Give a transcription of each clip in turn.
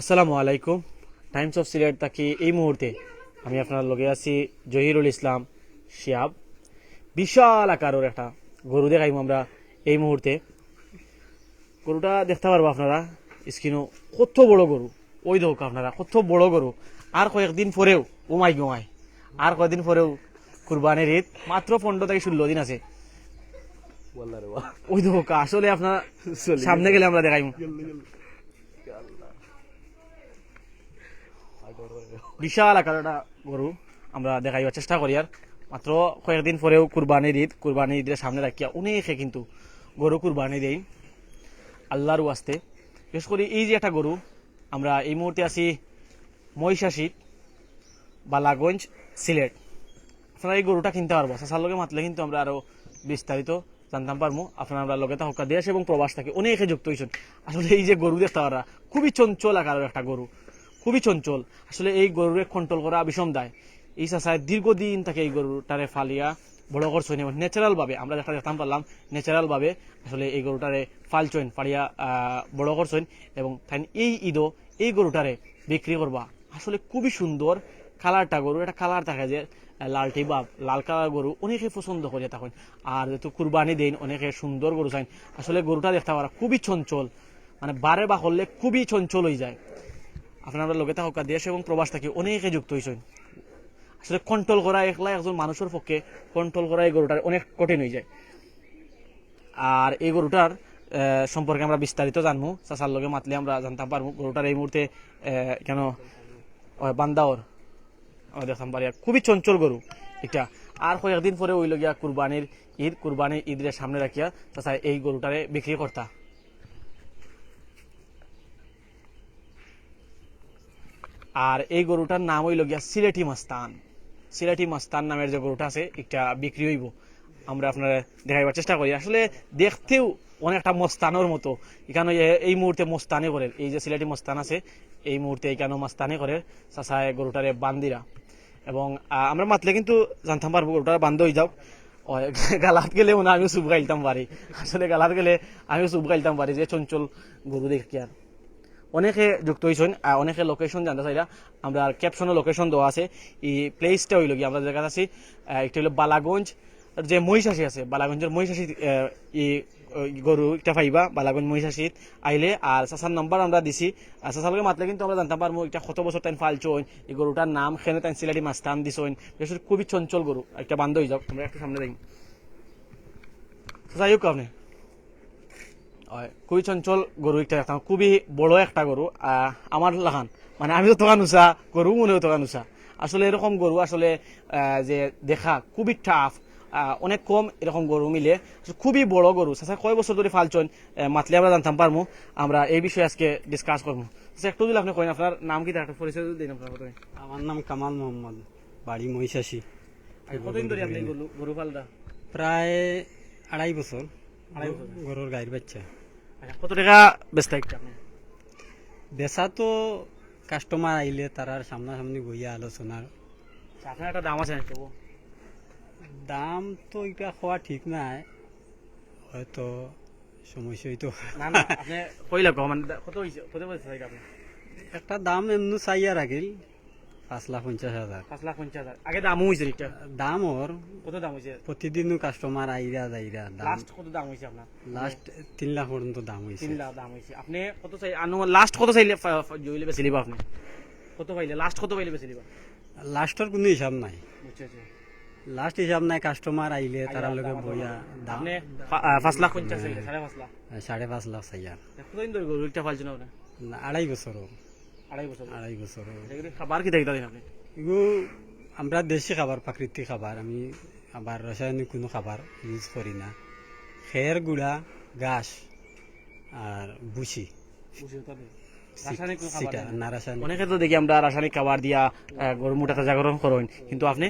আসসালামু আলাইকুম। Times of Sylhet তাকি এই মুহূর্তে আমি আপনার লগে আছি জহিরুল ইসলাম শিয়াব। বিশাল আকারের একটা গরু দেখাইম আমরা এই মুহূর্তে। গরুটা দেখতে পারব আপনারা স্ক্রিনও কত বড় গরু। ওই দেখুক আপনারা কত বড় গরু। আর কয়েকদিন পরেও ওমাই গোমাই আর কয়েকদিন পরেও কুরবানির ঈদ মাত্র পনেরো থেকে ষোলো দিন আছে। ওই দেখুক আসলে আপনার সামনে গেলে আমরা দেখাইম। বিশাল আকার একটা গরু আমরা দেখাইবার চেষ্টা করি আর। মাত্র কয়েকদিন পরেও কুরবানির ঈদ, কুরবানির ঈদের সামনে রাখিয়া অনেকে কিন্তু গরু কুরবানি দেই আল্লাহর ওয়াস্তে। বিশেষ করে এই যে একটা গরু, আমরা এই মুহূর্তে আছি মহিষাসিত বালাগঞ্জ, সিলেট। আপনারা এই গরুটা কিনতে পারব। সাসার লগে মাতলে কিন্তু আমরা আরও বিস্তারিত জানতাম পারব। আপনারা আমরা লগে হকা দেশ এবং প্রবাস থাকে অনেকে যুক্ত হয়েছেন আসলে এই যে গরু দেখতে পারা খুবই চঞ্চল আকারের একটা গরু। খুবই চঞ্চল। আসলে এই গরুরে কন্ট্রোল করা বিষম দায়। এই চাষায় দীর্ঘদিন থেকে এই গরুটারে ফালিয়া বড় করছেন এবং ন্যাচারাল ভাবে আমরা যেটা দেখতাম পারলাম ন্যাচারাল ভাবে আসলে এই গরুটারে ফালিয়া আহ, বড় করছেন এবং তাই এই ঈদও এই গরুটারে বিক্রি করবা। আসলে খুবই সুন্দর কালারটা গরু। এটা কালার থাকে যে লালটি বা লাল কালার গরু অনেকে পছন্দ করে তখন। আর যেহেতু কুরবানি দিন অনেকে সুন্দর গরু চাই আসলে গরুটা দেখতে পারা খুবই চঞ্চল। মানে বারে বা করলে খুবই চঞ্চল হয়ে যায়। আপনারা লগে থাকা দেশ এবং প্রবাস থাকি, অনেকে যুক্ত হয়েছেন আসলে কন্ট্রোল করা একলা একজন মানুষের পক্ষে কন্ট্রোল করা এই গরুটার অনেক কঠিন হয়ে যায়। আর এই গরুটার সম্পর্কে আমরা বিস্তারিত জানব। চাচার লগে মাতলে আমরা জানতাম পারব। গরুটার এই মুহূর্তে কেন বান্দাওর দেখতাম পারি। খুবই চঞ্চল গরু, এটা। আর কয়েকদিন পরে ওই লগিয়া কুরবানির ঈদ, কুরবানির ঈদের সামনে রাখিয়া চাচা এই গরুটারে বিক্রি করতা। আর এই গরুটার নাম হইল গিয়া সিলেটি মাস্তান। সিলেটি মাস্তান নামের যে গরুটা আছে, এটা বিক্রি হইব। আমরা আপনারা দেখাইবার চেষ্টা করি। আসলে দেখতেও অনেকটা মস্তানোর মতো। এখানে এই মুহূর্তে মস্তানে করে। এই যে সিলেটি মস্তান আছে, এই মুহূর্তে এখানে মস্তানি করে চাষায় গরুটারে বান্দিরা। এবং আমরা মাতলে কিন্তু জানতাম পারব গরুটার বান্ধ হয়ে যাও। গালাত গেলে মনে আমিও চুপ গাইলতাম পারি। আসলে গালাত গেলে আমিও চুপ গাইলতাম পারি যে চঞ্চল গরু দেখি আর। অনেকে যুক্ত হয়েছেন অনেকে লোকেশন জানতে চাইরা আমরা ক্যাপশনে লোকেশন দেওয়া আছে। এই প্লেসটা হইল কি আমরা জায়গা আছি একটা হলো বালাগঞ্জ যে মহিষাসী আছে বালাগঞ্জের মহিষাসী আহ, ই গরু একটা পাইবা বালাগঞ্জ মহিষাসীত আইলে আর চাচার নাম্বার আমরা দিছি। আর চাচার মাতলে কিন্তু আমরা জানতাম পারব এটা কত বছর টাইম ফালছইন এই গরুটার নাম খেনে তাই সিলাটি মাস্তান দিছইন বিশেষ খুবই চঞ্চল গরু একটা বান্ধ হয়ে যাও আমরা একটু সামনে দেখি। যাই হোক আপনি? খুবই চঞ্চল গরু একটা দেখতাম খুবই বড় একটা গরু আমার লাগান মানে আমিও তোকান উষা গরু মনেও তোকান উষা আসলে এরকম গরু আসলে যে দেখা খুবই টাফ অনেক কম এরকম গরু মিলে। খুবই বড় গরু আচ্ছা কয় বছর ধরে ফালছন আহ, মাতলে আমরা জানতাম পারব আমরা এই বিষয়ে আজকে ডিসকাস করব একটু দিলে আপনি কইন আপনার নাম কি একটা পরিচয় দিন আপনার প্রথমে আমার নাম কামাল মোহাম্মদ বাড়ি মহিষাসী। কতদিন ধরে আপনি গরু গরু পালটা প্রায় আড়াই বছর। গরুর গাইর বাচ্চা। আচ্ছা, কত টাকা বেচতে একটা আপনি? বেচা তো কাস্টমার আইলে তারার সামনাসামনি বইয়া আলোচনার। আচ্ছা, আপনার একটা দাম আছে তবু? দাম তো এটা হওয়া ঠিক নাই। হয়তো সমস্যা হইতো। না না আপনি কইলা মানে কত হইছে কত বলছে আপনি? একটা দাম এমনি চাইয়া রাখিল। পাঁচ লাখ পঞ্চাশ হাজার। পাঁচ লাখ পঞ্চাশ হাজার। আগে দাম হয়েছে একটা দাম ওর। কত দাম হয়েছে প্রতিদিনও কাস্টমার আইরা যাইরা দাম। লাস্ট কত দাম হয়েছে আপনার? লাস্ট তিন লাখ পর্যন্ত দাম হয়েছে তিন লাখ দাম হয়েছে আপনি কত চাই আনু লাস্ট কত চাইলে ফ- ফ- জইলে বেশি লিবা আপনি? কত পাইলে? লাস্ট কত পাইলে বেশি লিবা লাস্টের কোনো হিসাব নাই। লাস্ট হিসাব নাই কাস্টমার আইলে তারা লগে বইয়া দাম পাঁচ লাখ পঞ্চাশ সাড়ে পাঁচ লাখ। সাড়ে পাঁচ লাখ চাইয়ার কতদিন ধরে গরু একটা না, আড়াই বছর আড়াই বছর। আড়াই বছর খাবার কি দেখতে আপনি? এগু আমরা দেশি খাবার প্রাকৃতিক খাবার আমি আবার রাসায়নিক কোনো খাবার ইউজ করি না। খের গুড়া ঘাস আর বুসি অনেকে তো দেখি আমরা রাসায়নিক খাবার দিয়া গরু মোটা তাজাকরণ করেন কিন্তু আপনি?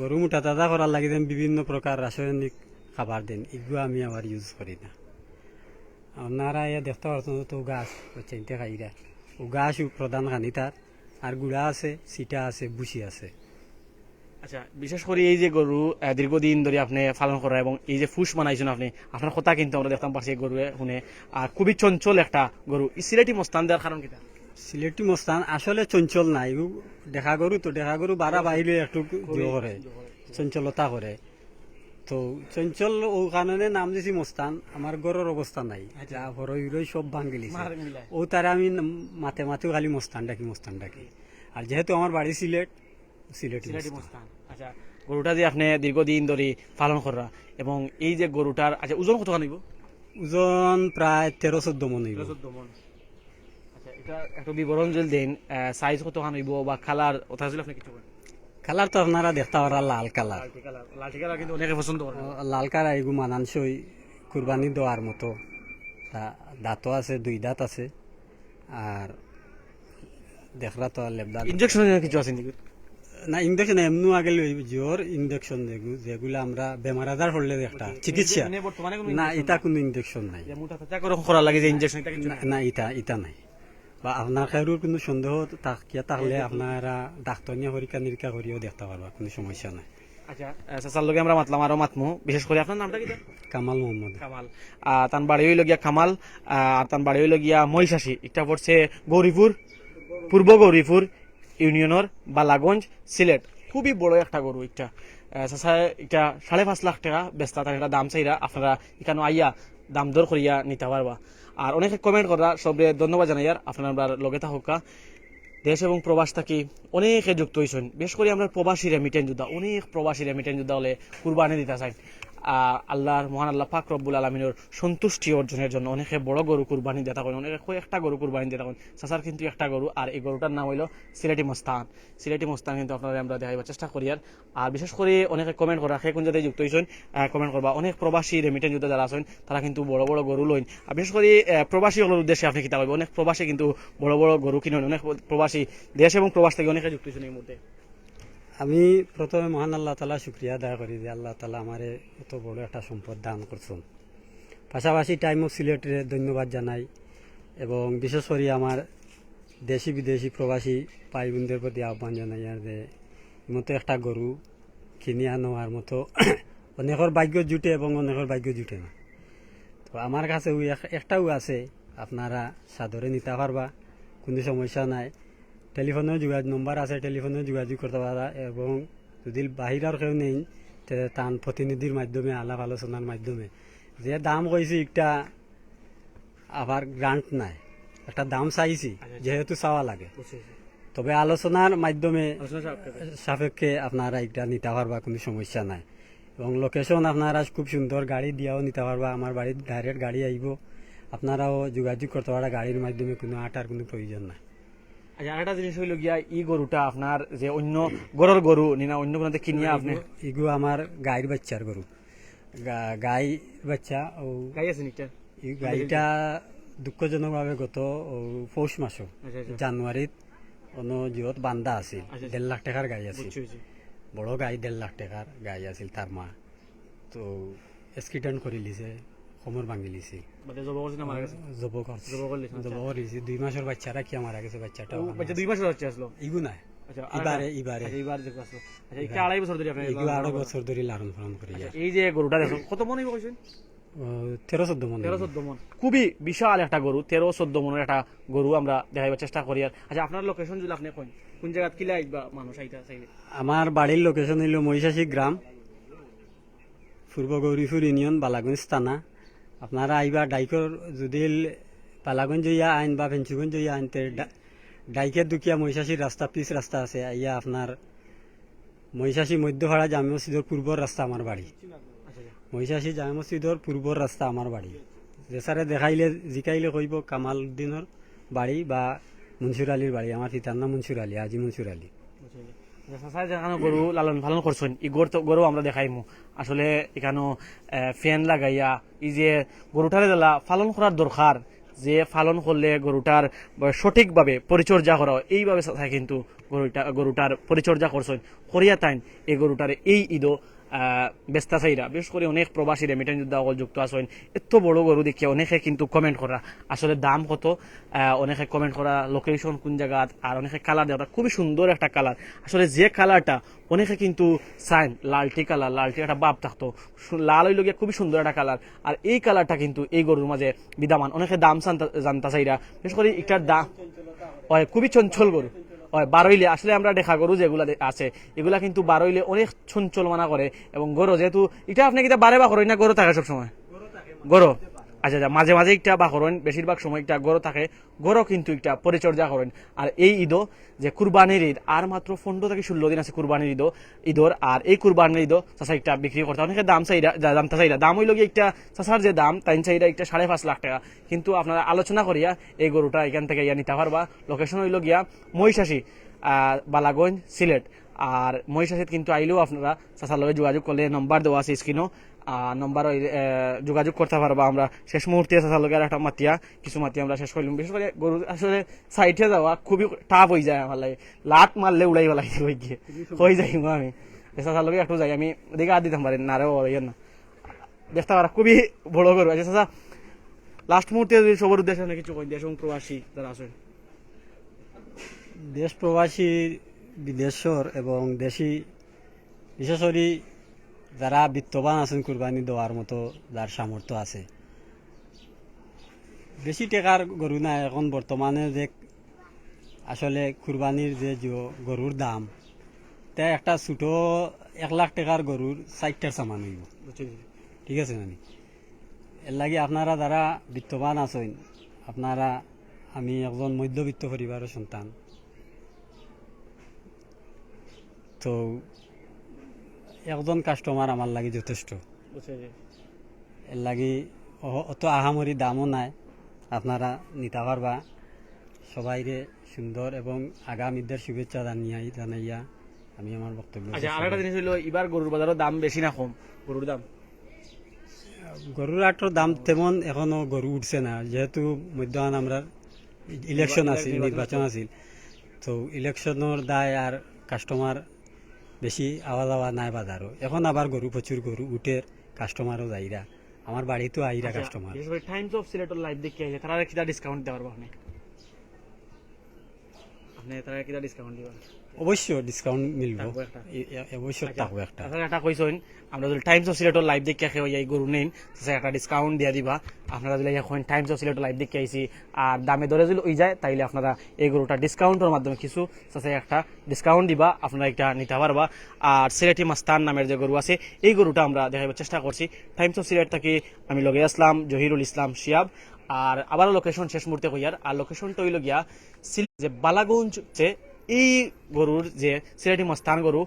গরু তাজা করার লাগি দেন বিভিন্ন প্রকার রাসায়নিক খাবার দেন এগুলো আমি আবার ইউজ করি না। আপনারা ইয়া দেখতে পারছেন তো গাছ চিনতে খাইরা ও গাছ প্রধান খানি তার আর গুড়া আছে সিটা আছে বুসি আছে। আচ্ছা বিশেষ করে এই যে গরু দীর্ঘদিন ধরে আপনি পালন করা এবং এই যে ফুস বানাইছেন আপনি আপনার কথা কিন্তু আমরা দেখতাম পারছি গরু শুনে। আর খুবই চঞ্চল একটা গরু সিলেটি মস্তান দেওয়ার কারণ কিটা সিলেটি মস্তান আসলে চঞ্চল নাই। দেখা গরু তো দেখা গরু বারা বাইরে একটু করে চঞ্চলতা করে তো চঞ্চল ও কারণে নাম দিছি মস্তান। আমার গরুর অবস্থা নাই। যা হরই উরই সব ভাঙ্গিলিছে মার ও তারা আমি মাতে মাতেও খালি মস্তান ডাকি মস্তান ডাকি। আর যেহেতু আমার বাড়ি সিলেট সিলেটি মস্তান। আচ্ছা গরুটা যে আপনি দীর্ঘদিন ধরে পালন করা এবং এই যে গরুটার আচ্ছা ওজন কত নিব ওজন প্রায় তেরো চোদ্দ মন হইব। আচ্ছা এটা একটু বিবরণ যদি দেন সাইজ কত হইব বা কালার ওটা আপনি কিছু কালার তো আপনারা দেখতে পারা লাল কালার। কালার কিন্তু অনেকে পছন্দ করে। লাল কালার এগু মানানসই কুরবানি দেওয়ার মতো। তা দাঁতও আছে দুই দাঁত আছে আর দেখরা তো লেবদার ইনজেকশন কিছু আছে নাকি? না ইঞ্জেকশন এমনি আগে জ্বর ইঞ্জেকশন যেগুলো আমরা বেমার আজার হলে একটা চিকিৎসা। কোনো না এটা কোনো ইঞ্জেকশন নাই। না, না এটা এটা নাই। বা আপনার কোনো সন্দেহ থাকিয়া থাকলে আপনারা ডাক্তার নিয়ে পরীক্ষা নিরীক্ষা করিও দেখতে পারবা কোনো সমস্যা নাই। আচ্ছা চাচার লগে আমরা মাতলাম আরও মাতমু। বিশেষ করে আপনার নামটা কি কামাল মোহাম্মদ। কামাল। তার বাড়ি হইল গিয়া কামাল আর তার বাড়ি হইল গিয়া মহিষাসী। এটা পড়ছে গৌরীপুর পূর্ব গৌরীপুর ইউনিয়নের বালাগঞ্জ সিলেট খুবই বড় একটা গরু এটা চাচা এটা সাড়ে পাঁচ লাখ টাকা বেচতা তার একটা দাম চাইরা আপনারা এখানে আইয়া দাম দর করিয়া নিতে পারবা। আর অনেকে কমেন্ট করা সবরে ধন্যবাদ জানাই আর আপনার লগে থাকা দেশ এবং প্রবাস থাকি অনেকে যুক্ত হয়েছেন বিশেষ করে আমরা প্রবাসী রেমিটেন যোদ্ধা, অনেক প্রবাসী রেমিটেন যোদ্ধা হলে কুরবানি দিতে চাই। আল্লাহর মহান আল্লাহ পাক রব্বুল আলমিনের সন্তুষ্টি অর্জনের জন্য অনেকে বড় গরু কুরবানি দিয়ে থাকেন, অনেকে একটা গরু কুরবানি দিয়ে থাকেন। চাচার কিন্তু একটা গরু, আর এই গরুটার নাম হইল সিলেটি মস্তান। সিলেটি মস্তান কিন্তু আপনারা আমরা দেখাইবার চেষ্টা করি আর। আর বিশেষ করে অনেকে কমেন্ট করা সেই কোন যাতে যুক্ত হয়েছেন কমেন্ট করবা। অনেক প্রবাসী রেমিটেন যোদ্ধা যারা আছেন, তারা কিন্তু বড় বড় গরু লইন। আর বিশেষ করে প্রবাসী হলোর উদ্দেশ্যে আপনি কিতা করবেন অনেক প্রবাসী কিন্তু বড় বড় গরু কিনেন, অনেক প্রবাসী দেশ এবং প্রবাস থেকে অনেকে যুক্ত হয়েছেন এই মুহূর্তে। আমি প্রথমে মহান আল্লাহ তালা শুক্রিয়া আদায় করি যে আল্লাহ তালা আমারে এত বড় একটা সম্পদ দান করছেন। পাশাপাশি টাইম অফ সিলেটে ধন্যবাদ জানাই এবং বিশেষ করে আমার দেশি বিদেশি প্রবাসী ভাই বোনদের প্রতি আহ্বান জানাই আর যে মতো একটা গরু কিনে আনোয়ার মতো অনেকের ভাগ্য জুটে এবং অনেকের ভাগ্য জুটে না। তো আমার কাছে একটাও আছে, আপনারা সাদরে নিতে পারবা, কোনো সমস্যা নাই। টেলিফোনেও যোগাযোগ নম্বর আছে, টেলিফোনেও যোগাযোগ করতে পারা এবং যদি বাহিরের কেউ নেই তান প্রতিনিধির মাধ্যমে, আলাপ আলোচনার মাধ্যমে। যে দাম কইছি একটা আবার গ্রান্ট নাই। একটা দাম চাইছি, যেহেতু চাওয়া লাগে। তবে আলোচনার মাধ্যমে সাপেক্ষে আপনারা এটা নিতে পারবা কোনো সমস্যা নাই। এবং লোকেশন আপনারা খুব সুন্দর গাড়ি দিয়াও নিতে পারবা আমার বাড়ির ডাইরেক্ট গাড়ি আইব আপনারাও যোগাযোগ করতে পারা গাড়ির মাধ্যমে কোনো আটার কোনো প্রয়োজন নাই। আচ্ছা আরেকটা জিনিস হইল গিয়া ই গরুটা আপনার যে অন্য গরুর গরু নিনা অন্য কোনো কিনিয়া আপনি? ইগু আমার গাইর বাচ্চার গরু। গাই বাচ্চা ও গাই আছে নিকটা এই গাড়িটা দুঃখজনকভাবে গত পৌষ মাস আচ্ছা আচ্ছা। জানুয়ারিত অন্য জিহত বান্দা আছিল। আচ্ছা। দেড় লাখ টাকার গাড়ি আছিল। বড় গাড়ি দেড় লাখ টাকার গাড়ি আছিল তার মা। তো এক্সিডেন্ট করে লিছে কোমর ভাঙি লিছে। বাদে জব করছে না মারা গেছে? জব করছে। জব করলে জব করেছে দুই মাসের বাচ্চারা কি মারা গেছে বাচ্চাটা? ও বাচ্চা দুই মাসের হচ্ছে আসলো? ইগু আচ্ছা আরেকটা- এবারে আচ্ছা দেখো আসলো। আচ্ছা একটা আড়াই বছর ধরে আপনি ইগু বছর ধরে লালন পালন করে আচ্ছা, এই যে গরুটা দেখো কত মনে কইছেন? তেরো চোদ্দ মনে তেরো। চোদ্দ মন। খুবই বিশাল একটা গরু তেরো চোদ্দ মনের একটা গরু আমরা দেখাইবার চেষ্টা করি আর। আচ্ছা আপনার লোকেশন যদি আপনি কইন কোন জায়গাত কিলা আইবা মানুষ আইতা চাইলে আমার বাড়ির লোকেশন হইল মহিষাসী গ্রাম পূর্ব গৌরীপুর ইউনিয়ন বালাগঞ্জ থানা। আপনারা আইবা ডাইকর যদি বালাগঞ্জ ইয়া আইন বা ফেঞ্চুগঞ্জ ইয়া আইন ডাইকের দুকিয়া মহিষাসীর রাস্তা পিস রাস্তা আছে। আইয়া আপনার মহিষাসী মধ্যপাড়া জামে মসজিদের পূর্বর রাস্তা আমার বাড়ি। মহিষাসী জামে মসজিদের পূর্বর রাস্তা আমার বাড়ি যে দেখাইলে, জিকাইলে কইব কামাল উদ্দিনের বাড়ি বা মনসুর আলীর বাড়ি আমার পিতার নাম মনসুর আলী, আজি মনসুর আলী। চাচাই গরু লালন পালন করছেন। এই গরু তো গরু আমরা দেখাইমু। আসলে এখানো ফ্যান লাগাইয়া এই যে গরুটারে দিলা পালন করার দরকার। যে পালন করলে গরুটার সঠিকভাবে পরিচর্যা করা হয়, এইভাবে কিন্তু গরুটা গরুটার পরিচর্যা করছেন। করিয়া তাইন এই গরুটার এই ঈদও ব্যস্তা চাইরা বিশেষ করে অনেক প্রবাসী রেমিটেন্স যোদ্ধা সকল যুক্ত আছেন এত বড় গরু দেখিয়ে অনেকে কিন্তু কমেন্ট করা আসলে দাম কত? অনেকে কমেন্ট করা লোকেশন কোন জায়গাত আর অনেকে কালার দেওয়া খুবই সুন্দর একটা কালার আসলে যে কালারটা অনেকে কিন্তু চাইন লালটি কালার লালটি একটা বাপ থাকতো। লাল হইল গিয়ে খুবই সুন্দর একটা কালার আর এই কালারটা কিন্তু এই গরুর মাঝে বিদ্যমান। অনেকে দাম জানতা- চাইরা। বিশেষ করে এটার দাম খুবই চঞ্চল গরু বারইলে। আসলে আমরা দেখা গরু যেগুলা আছে, এগুলা কিন্তু বারইলে অনেক ছুঞ্চল মানা করে এবং গরু, যেহেতু এটা আপনি কিন্তু বারে বা করেন না? গরু থাকে সবসময়। গরু? আচ্ছা আচ্ছা মাঝে মাঝে একটা বা করেন, বেশিরভাগ সময় একটা গরু থাকে, গরু কিন্তু একটা পরিচর্যা করেন। আর এই ঈদও যে কুরবানির ঈদ, আর মাত্র পনেরো থেকে ষোলো দিন আছে কুরবানির ঈদও ঈদর আর এই কুরবানির ঈদও চাষা একটা বিক্রি করতে অনেকে দাম চাইরা দাম চাইরা দাম হইল গিয়ে একটা চাষার যে দাম, তাই চাইরা একটা সাড়ে পাঁচ লাখ টাকা। কিন্তু আপনারা আলোচনা করিয়া এই গরুটা এখান থেকে ইয়া নিতে পারবা। লোকেশন হইল গিয়া মহিষাসী বালাগঞ্জ, সিলেট। আর মহিষাসীত কিন্তু আইলেও আপনারা চাষার লগে যোগাযোগ করলে নম্বর দেওয়া আছে স্ক্রিনও নম্বর যোগাযোগ করতে পারবা। আমরা শেষ মুহূর্তে লগে আর একটা মাতিয়া। কিছু মাতি আমরা শেষ করলাম। বিশেষ করে গরু আসলে সাইডে যাওয়া খুবই টাফ হয়ে যায় আমার লাগে। লাট মারলে উড়াই পেলাই হয়ে গিয়ে। হয়ে যাই আমি। লগে একটু যাই। আমি দিকে আর দিতাম পারি না। রে ও ইয়ে না। দেখতে পারা, খুবই বড় গরু। আছে চাষা লাস্ট মুহূর্তে যদি সবার উদ্দেশ্যে আপনি কিছু কই দিয়ে প্রবাসী যারা আছে দেশ প্রবাসী বিদেশর এবং দেশি, বিশেষ করে যারা বিত্তবান আছেন কুরবানি দেওয়ার মতো যার সামর্থ্য আছে। বেশি টাকার গরু না এখন বর্তমানে যে আসলে কুরবানির যে গরুর দাম তা একটা ছোটো এক লাখ টাকার গরুর ষাটটার সামান হইব। ঠিক আছে নানি? এর লাগে আপনারা যারা বিত্তবান আছেন আপনারা আমি একজন মধ্যবিত্ত পরিবারের সন্তান তো একজন কাস্টমার আমার লাগে যথেষ্ট। এর লাগে অত আহামরি দামও নাই। আপনারা নিতে পারবা সবাইরে সুন্দর এবং আগামীদের শুভেচ্ছা জানিয়াই জানাইয়া আমি আমার বক্তব্য আচ্ছা শেষ আর একটা করলাম। জিনিস হইল এবার গরুর বাজারের দাম বেশি না কম? গরুর দাম? গরুর আটর দাম তেমন এখনও গরু উঠছে না। যেহেতু মধ্যাহ্ন আমরা ইলেকশন আছিল নির্বাচন নির্বাচন আছিল। তো ইলেকশনের দায় আর কাস্টমার বেশি আওয়া যাওয়া নাই বাজারও। এখন আবার গরু প্রচুর গরু উঠের কাস্টমারও যাইরা। আমার বাড়িতেও আইরা কাস্টমার টাইমস অফ সিলেটর লাইভ দেখে আইলে তারা কিটা ডিসকাউন্ট দেওয়ার আপনি আপনি তারা কিটা ডিসকাউন্ট দিবেন। অবশ্য ডিসকাউন্ট মিলব। অবশ্য থাকব একটা আপনারা একটা কইছেন আমরা যদি টাইমস অফ সিলেটর লাইভ দেখে খেয়ে এই গরু নেন একটা ডিসকাউন্ট দিয়া দিবা। আপনারা যদি এখন টাইমস অফ সিলেটর লাইভ দেখে আইছি আর দামে দরে যদি ওই যায় তাইলে আপনারা এই গরুটা ডিসকাউন্টের মাধ্যমে কিছু একটা ডিসকাউন্ট দিবা আপনারা একটা নিতে পারবা। আর সিলেটি মাস্তান নামের যে গরু আছে এই গরুটা আমরা দেখাবার চেষ্টা করছি। টাইমস অফ সিলেট থেকে আমি লগে আসলাম জহিরুল ইসলাম শিয়াব। আর আবারও লোকেশন শেষ মুহূর্তে কইয়ার আর লোকেশনটা হইল গিয়া যে বালাগঞ্জ যে এই গরুর যে সিলেটি মস্তান গরু,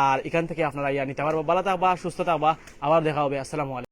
আর এখান থেকে আপনারা ইয়া নিতে পারব। ভালো বা সুস্থতা বা আবার দেখা হবে। আসসালামু আলাইকুম।